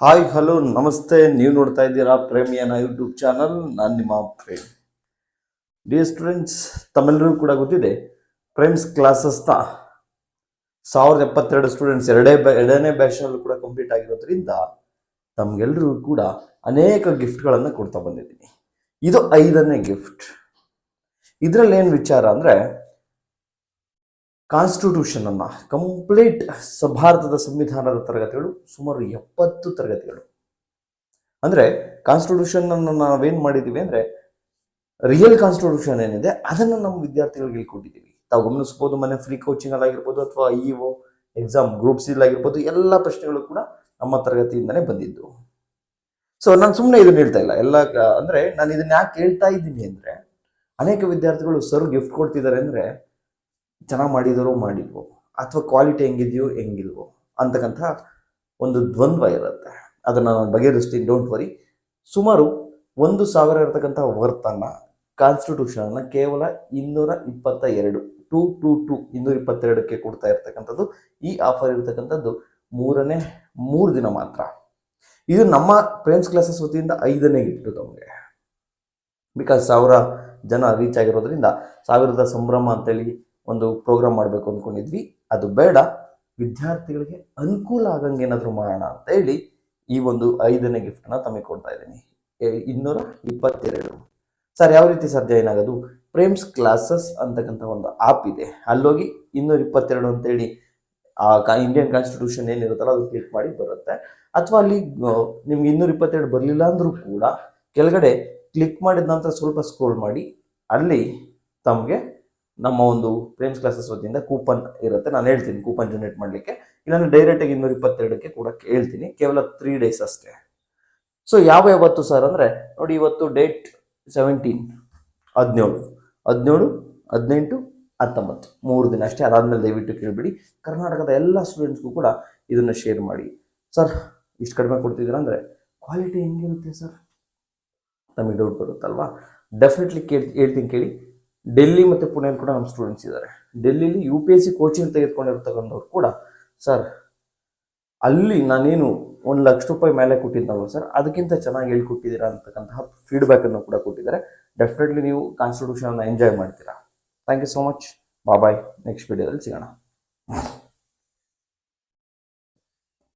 Hi, hello, ನಮಸ್ತೆ. ನೀವು ನೋಡ್ತಾ ಇದ್ದೀರಾ ಪ್ರೇಮಿಯನ ಯೂಟ್ಯೂಬ್ ಚಾನಲ್. ನಾನು ನಿಮ್ಮ ಪ್ರೇಮ್. ಡಿ ಸ್ಟೂಡೆಂಟ್ಸ್ ತಮ್ಮೆಲ್ಲರಿಗೂ ಕೂಡ ಗೊತ್ತಿದೆ ಪ್ರೇಮ್ಸ್ ಕ್ಲಾಸಸ್ನ ಸಾವಿರದ ಎಪ್ಪತ್ತೆರಡು ಸ್ಟೂಡೆಂಟ್ಸ್ ಎರಡೇ ಬ್ಯಾ ಎರಡನೇ ಬ್ಯಾಚ್ನಲ್ಲೂ ಕೂಡ ಕಂಪ್ಲೀಟ್ ಆಗಿರೋದ್ರಿಂದ ತಮಗೆಲ್ಲರಿಗೂ ಕೂಡ ಅನೇಕ ಗಿಫ್ಟ್ಗಳನ್ನು ಕೊಡ್ತಾ ಬಂದಿದ್ದೀನಿ. ಇದು ಐದನೇ ಗಿಫ್ಟ್ ಇದರಲ್ಲಿ ಏನು ವಿಚಾರ ಅಂದರೆ ಕಾನ್ಸ್ಟಿಟ್ಯೂಷನ್ ಅನ್ನ ಕಂಪ್ಲೀಟ್ ಭಾರತದ ಸಂವಿಧಾನದ ತರಗತಿಗಳು ಸುಮಾರು ಎಪ್ಪತ್ತು ತರಗತಿಗಳು. ಅಂದ್ರೆ ಕಾನ್ಸ್ಟಿಟ್ಯೂಷನನ್ನು ಅನ್ನು ಮಾಡಿದ್ದೀವಿ ಅಂದ್ರೆ ರಿಯಲ್ ಕಾನ್ಸ್ಟಿಟ್ಯೂಷನ್ ಏನಿದೆ ಅದನ್ನು ನಮ್ಮ ವಿದ್ಯಾರ್ಥಿಗಳಿಗೆ ಹೇಳ್ಕೊಟ್ಟಿದ್ದೀವಿ ತಾವು ಗಮನಿಸಬಹುದು ಮನೆ ಫ್ರೀ ಕೋಚಿಂಗ್ ಆಗಿರ್ಬೋದು ಅಥವಾ ಇ ಒ ಎಕ್ಸಾಮ್ ಗ್ರೂಪ್ ಆಗಿರ್ಬೋದು ಎಲ್ಲ ಪ್ರಶ್ನೆಗಳು ಕೂಡ ನಮ್ಮ ತರಗತಿಯಿಂದನೇ ಬಂದಿದ್ದು. ಸೊ ನಾನು ಸುಮ್ಮನೆ ಇದನ್ನ ಹೇಳ್ತಾ ಇಲ್ಲ. ಎಲ್ಲ ಅಂದ್ರೆ ನಾನು ಇದನ್ನ ಯಾಕೆ ಹೇಳ್ತಾ ಇದ್ದೀನಿ ಅಂದ್ರೆ ಅನೇಕ ವಿದ್ಯಾರ್ಥಿಗಳು ಸರ್ ಗಿಫ್ಟ್ ಕೊಡ್ತಿದ್ದಾರೆ ಅಂದ್ರೆ ಚೆನ್ನಾಗಿ ಮಾಡಿದರೋ ಮಾಡಿಲ್ವೋ? ಅಥವಾ ಕ್ವಾಲಿಟಿ ಹೆಂಗಿದೆಯೋ ಹೆಂಗಿಲ್ವೋ? ಅಂತಕ್ಕಂಥ ಒಂದು ದ್ವಂದ್ವ ಇರುತ್ತೆ. ಅದನ್ನು ನಾನು ಬಗೆಹರಿಸ್ತೀನಿ. ಡೋಂಟ್ ವರಿ ಸುಮಾರು ಒಂದು ಸಾವಿರ ಇರತಕ್ಕಂಥ ವರ್ತನ್ನು ಕಾನ್ಸ್ಟಿಟ್ಯೂಷನನ್ನು ಕೇವಲ ಇನ್ನೂರ ಇಪ್ಪತ್ತ ಎರಡು ಟೂ ಟೂ ಟೂ ಇನ್ನೂರ ಇಪ್ಪತ್ತೆರಡಕ್ಕೆ ಕೊಡ್ತಾ ಇರ್ತಕ್ಕಂಥದ್ದು. ಈ ಆಫರ್ ಇರತಕ್ಕಂಥದ್ದು ಮೂರನೇ, ಮೂರು ದಿನ ಮಾತ್ರ. ಇದು ನಮ್ಮ ಫ್ರೆಂಡ್ಸ್ ಕ್ಲಾಸಸ್ ವತಿಯಿಂದ ಐದನೇ ಗಿಫ್ಟು ತಮಗೆ ಬಿಕಾಸ್ ಸಾವಿರ ಜನ ರೀಚ್ ಆಗಿರೋದ್ರಿಂದ ಸಾವಿರದ ಸಂಭ್ರಮ ಅಂತೇಳಿ ಒಂದು ಪ್ರೋಗ್ರಾಮ್ ಮಾಡಬೇಕು ಅಂದ್ಕೊಂಡಿದ್ವಿ ಅದು ಬೇಡ. ವಿದ್ಯಾರ್ಥಿಗಳಿಗೆ ಅನುಕೂಲ ಆಗಂಗೆ ಏನಾದರೂ ಮಾಡೋಣ ಅಂತ ಹೇಳಿ ಈ ಒಂದು ಐದನೇ ಗಿಫ್ಟ್ನ ತಮಗೆ ಕೊಡ್ತಾ ಇದ್ದೀನಿ. ಇನ್ನೂರ ಇಪ್ಪತ್ತೆರಡು. ಸರ್, ಯಾವ ರೀತಿ ಸಾಧ್ಯ ಏನಾಗೋದು? ಪ್ರೇಮ್ಸ್ ಕ್ಲಾಸಸ್ ಅಂತಕ್ಕಂಥ ಒಂದು ಆಪ್ ಇದೆ. ಅಲ್ಲೋಗಿ ಇನ್ನೂರ ಇಪ್ಪತ್ತೆರಡು ಅಂತೇಳಿ ಆ ಇಂಡಿಯನ್ ಕಾನ್ಸ್ಟಿಟ್ಯೂಷನ್ ಏನಿರುತ್ತಲ್ಲ, ಅದು ಕ್ಲಿಕ್ ಮಾಡಿ ಬರುತ್ತೆ. ಅಥವಾ ಅಲ್ಲಿ ನಿಮ್ಗೆ ಇನ್ನೂರ ಇಪ್ಪತ್ತೆರಡು ಬರಲಿಲ್ಲ ಅಂದರೂ ಕೂಡ ಕೆಳಗಡೆ ಕ್ಲಿಕ್ ಮಾಡಿದ ನಂತರ ಸ್ವಲ್ಪ ಸ್ಕ್ರೋಲ್ ಮಾಡಿ, ಅಲ್ಲಿ ತಮಗೆ ನಮ್ಮ ಒಂದು ಪ್ರೇಮ್ಸ್ ಕ್ಲಾಸಸ್ ವತಿಯಿಂದ ಕೂಪನ್ ಇರುತ್ತೆ. ನಾನು ಹೇಳ್ತೀನಿ ಕೂಪನ್ ಜನರೇಟ್ ಮಾಡಲಿಕ್ಕೆ. ಇಲ್ಲಾಂದ್ರೆ ಡೈರೆಕ್ಟಾಗಿ ಇನ್ನೂರ ಇಪ್ಪತ್ತೆರಡಕ್ಕೆ ಕೂಡ ಹೇಳ್ತೀನಿ. ಕೇವಲ ತ್ರೀ ಡೇಸ್ ಅಷ್ಟೇ. ಸೊ ಯಾವ ಯಾವತ್ತು ಸರ್ ಅಂದರೆ, ನೋಡಿ ಇವತ್ತು ಡೇಟ್ ಸೆವೆಂಟೀನ್ ಹದಿನೇಳು ಹದಿನೇಳು ಹದಿನೆಂಟು, ಹತ್ತೊಂಬತ್ತು. ಮೂರು ದಿನ ಅಷ್ಟೇ. ಅದಾದ್ಮೇಲೆ ದಯವಿಟ್ಟು ಕೇಳಿಬಿಡಿ. ಕರ್ನಾಟಕದ ಎಲ್ಲ ಸ್ಟೂಡೆಂಟ್ಸ್ಗೂ ಕೂಡ ಇದನ್ನು ಶೇರ್ ಮಾಡಿ. ಸರ್ ಇಷ್ಟು ಕಡಿಮೆ ಕೊಡ್ತಿದ್ದೀರಾ ಅಂದರೆ ಕ್ವಾಲಿಟಿ ಹೆಂಗಿರುತ್ತೆ ಸರ್ ನಮಗೆ ಡೌಟ್ ಬರುತ್ತಲ್ವಾ? ಡೆಫಿನೆಟ್ಲಿ ಕೇಳಿ ಹೇಳ್ತೀನಿ ಕೇಳಿ. ಡೆಲ್ಲಿ ಮತ್ತು ಪುಣೆಯಲ್ಲಿ ಕೂಡ ನಮ್ಮ ಸ್ಟೂಡೆಂಟ್ಸ್ ಇದ್ದಾರೆ ಡೆಲ್ಲಿಲಿ U P S C coaching ತೆಗೆದುಕೊಂಡಿರ್ತಕ್ಕಂಥವ್ರು ಕೂಡ, ಸರ್, ಅಲ್ಲಿ ನಾನೇನು ಒಂದು ಲಕ್ಷ ರೂಪಾಯಿ ಮೇಲೆ ಕೊಟ್ಟಿದ್ದಲ್ಲ ಸರ್? ಅದಕ್ಕಿಂತ ಚೆನ್ನಾಗಿ ಹೇಳ್ಕೊಟ್ಟಿದ್ದೀರಾ ಅಂತಕ್ಕಂತಹ ಫೀಡ್ಬ್ಯಾಕನ್ನು ಕೂಡ ಕೊಟ್ಟಿದ್ದಾರೆ. ಡೆಫಿನೆಟ್ಲಿ ನೀವು ಕಾನ್ಸ್ಟಿಟ್ಯೂಷನ್ ಎಂಜಾಯ್ ಮಾಡ್ತೀರಾ. Thank you so much bye next ವಿಡಿಯೋದಲ್ಲಿ ಸಿಗೋಣ.